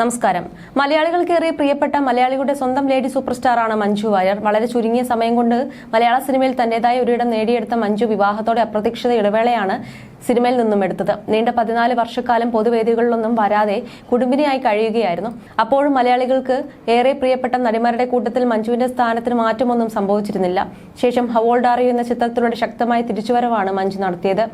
നമസ്കാരം. മലയാളികൾക്കേറെ പ്രിയപ്പെട്ട മലയാളികളുടെ സ്വന്തം ലേഡി സൂപ്പർ സ്റ്റാറാണ് മഞ്ജു വാര്യർ. വളരെ ചുരുങ്ങിയ സമയം കൊണ്ട് മലയാള സിനിമയിൽ തന്റേതായ ഒരിടം നേടിയെടുത്ത മഞ്ജു വിവാഹത്തോടെ അപ്രതീക്ഷിത ഇടവേളയാണ് സിനിമയിൽ നിന്നും എടുത്തത്. നീണ്ട പതിനാല് വർഷക്കാലം പൊതുവേദികളിലൊന്നും വരാതെ കുടുംബിനിയായി കഴിയുകയായിരുന്നു. അപ്പോഴും മലയാളികൾക്ക് ഏറെ പ്രിയപ്പെട്ട നടിമാരുടെ കൂട്ടത്തിൽ മഞ്ജുവിന്റെ സ്ഥാനത്തിന് മാറ്റമൊന്നും സംഭവിച്ചിരുന്നില്ല. ശേഷം ഹവോൾഡാറി എന്ന ചിത്രത്തിലൂടെ ശക്തമായ തിരിച്ചുവരവാണ് മഞ്ജു നടത്തിയത്.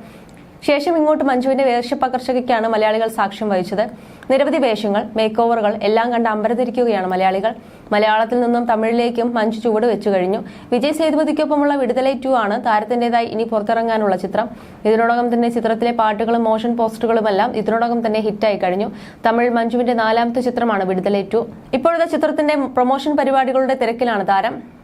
ശേഷം ഇങ്ങോട്ട് മഞ്ജുവിന്റെ വേഷപ്പകർച്ചയ്ക്കാണ് മലയാളികൾ സാക്ഷ്യം വഹിച്ചത്. നിരവധി വേഷങ്ങൾ മേക്ക് ഓവറുകൾ എല്ലാം കണ്ട് അമ്പരതിരിക്കുകയാണ് മലയാളികൾ. മലയാളത്തിൽ നിന്നും തമിഴിലേക്കും മഞ്ജു ചുവട് വെച്ചു കഴിഞ്ഞു. വിജയ് സേതുപതിക്കൊപ്പമുള്ള വിടുതലൈ ടു ആണ് താരത്തിന്റേതായി ഇനി പുറത്തിറങ്ങാനുള്ള ചിത്രം. ഇതിനോടകം തന്നെ ചിത്രത്തിലെ പാട്ടുകളും മോഷൻ പോസ്റ്ററുകളും എല്ലാം ഇതിനോടകം തന്നെ ഹിറ്റായി കഴിഞ്ഞു. തമിഴ് മഞ്ജുവിന്റെ നാലാമത്തെ ചിത്രമാണ് വിടുതലൈ ടു ഇപ്പോഴത്തെ ചിത്രത്തിന്റെ പ്രൊമോഷൻ പരിപാടികളുടെ തിരക്കിലാണ് താരം.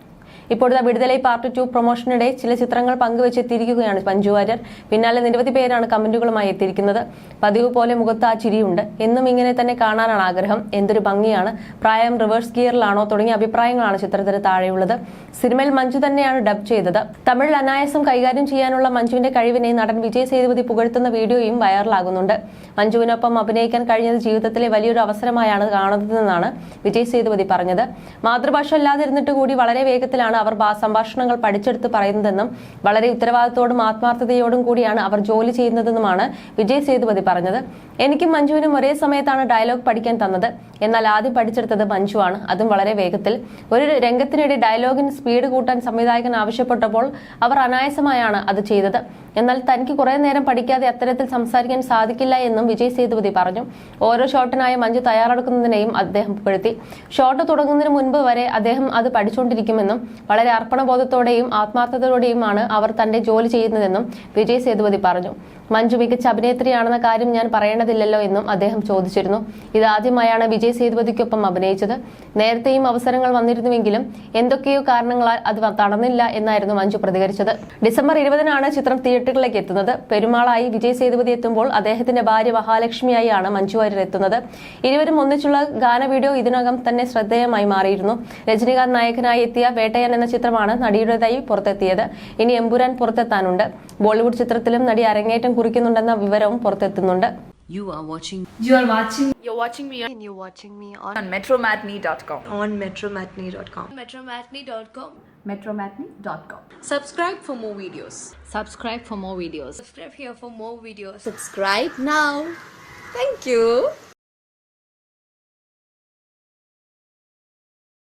ഇപ്പോഴത്തെ വിടുതലൈ പാർട്ട് ടു പ്രൊമോഷനിടെ ചില ചിത്രങ്ങൾ പങ്കുവെച്ചെത്തിയിരിക്കുകയാണ് മഞ്ജു വാര്യർ. പിന്നാലെ നിരവധി പേരാണ് കമന്റുകളുമായി എത്തിയിരിക്കുന്നത്. പതിവ് പോലെ മുഖത്ത് ആ ചിരിയുണ്ട്. എന്നും ഇങ്ങനെ തന്നെ കാണാനാണ് ആഗ്രഹം. എന്തൊരു ഭംഗിയാണ്. പ്രായം റിവേഴ്സ് ഗിയറിലാണോ തുടങ്ങിയ അഭിപ്രായങ്ങളാണ് ചിത്രത്തിന് താഴെയുള്ളത്. സിനിമയിൽ മഞ്ജു തന്നെയാണ് ഡബ് ചെയ്തത്. തമിഴിൽ അനായാസം കൈകാര്യം ചെയ്യാനുള്ള മഞ്ജുവിന്റെ കഴിവിനെ നടൻ വിജയ് സേതുപതി പുകഴ്ത്തുന്ന വീഡിയോയും വൈറലാകുന്നുണ്ട്. മഞ്ജുവിനൊപ്പം അഭിനയിക്കാൻ കഴിഞ്ഞത് ജീവിതത്തിലെ വലിയൊരു അവസരമായാണ് കാണുന്നതെന്നാണ് വിജയ് സേതുപതി പറഞ്ഞത്. മാതൃഭാഷ അല്ലാതിരുന്നിട്ട് കൂടി വളരെ വേഗത്തിലാണ് അവർ സംഭാഷണങ്ങൾ പഠിച്ചെടുത്ത് പറയുന്നതെന്നും വളരെ ഉത്തരവാദിത്തോടും ആത്മാർത്ഥതയോടും കൂടിയാണ് അവർ ജോലി ചെയ്യുന്നതെന്നുമാണ് വിജയ് സേതുപതി പറഞ്ഞത്. എനിക്കും മഞ്ജുവിനും ഒരേ സമയത്താണ് ഡയലോഗ് പഠിക്കാൻ തന്നത്. എന്നാൽ ആദ്യം പഠിച്ചെടുത്തത് മഞ്ജുവാണ്. അതും വളരെ വേഗത്തിൽ. ഒരു രംഗത്തിനിടെ ഡയലോഗിന് സ്പീഡ് കൂട്ടാൻ സംവിധായകൻ ആവശ്യപ്പെട്ടപ്പോൾ അവർ അനായാസമായാണ് അത് ചെയ്തത്. എന്നാൽ തനിക്ക് കുറെ നേരം പഠിക്കാതെ അത്തരത്തിൽ സംസാരിക്കാൻ സാധിക്കില്ല എന്നും വിജയ് സേതുപതി പറഞ്ഞു. ഓരോ ഷോട്ടിനായി മഞ്ജു തയ്യാറെടുക്കുന്നതിനെയും അദ്ദേഹം പുകഴ്ത്തി ഷോട്ട് തുടങ്ങുന്നതിന് മുൻപ് വരെ അദ്ദേഹം അത് പഠിച്ചുകൊണ്ടിരിക്കുമെന്നും വളരെ അർപ്പണബോധത്തോടെയും ആത്മാർത്ഥതയോടെയുമാണ് അവർ തന്റെ ജോലി ചെയ്യുന്നതെന്നും വിജയ് സേതുപതി പറഞ്ഞു. മഞ്ജു മികച്ച അഭിനേത്രിയാണെന്ന കാര്യം ഞാൻ പറയേണ്ടതില്ലല്ലോ എന്നും അദ്ദേഹം ചോദിച്ചിരുന്നു. ഇതാദ്യമായാണ് വിജയ് സേതുപതിക്കൊപ്പം അഭിനയിച്ചത്. നേരത്തെയും അവസരങ്ങൾ വന്നിരുന്നുവെങ്കിലും എന്തൊക്കെയോ കാരണങ്ങളാൽ അത് നടന്നില്ല എന്നായിരുന്നു മഞ്ജു പ്രതികരിച്ചത്. ഡിസംബർ ഇരുപതിനാണ് ചിത്രം തിയേറ്ററുകളിലേക്ക് എത്തുന്നത്. പെരുമാളായി വിജയ് സേതുപതി എത്തുമ്പോൾ അദ്ദേഹത്തിന്റെ ഭാര്യ മഹാലക്ഷ്മിയായാണ് മഞ്ജു വാര്യർ എത്തുന്നത്. ഇരുവരും ഒന്നിച്ചുള്ള ഗാന വീഡിയോ ഇതിനകം തന്നെ ശ്രദ്ധേയമായി മാറിയിരുന്നു. രജനീകാന്ത് നായകനായി എത്തിയ വേട്ടയൻ എന്ന ചിത്രമാണ് നടിയുടേതായി പുറത്തെത്തിയത്. ഇനി എമ്പുരാൻ പുറത്തെത്താനുണ്ട്. ബോളിവുഡ് ചിത്രത്തിലും നടി അരങ്ങേറ്റം കുറിക്കുന്നുണ്ടെന്ന വിവരവും പുറത്തെത്തുന്നുണ്ട് You are watching You are watching You're watching me on, and you're watching me on, on metromatney.com. on metromatney.com. metromatney.com. metromatney.com. Subscribe for more videos. Subscribe for more videos. Subscribe here for more videos. Subscribe now. Thank you.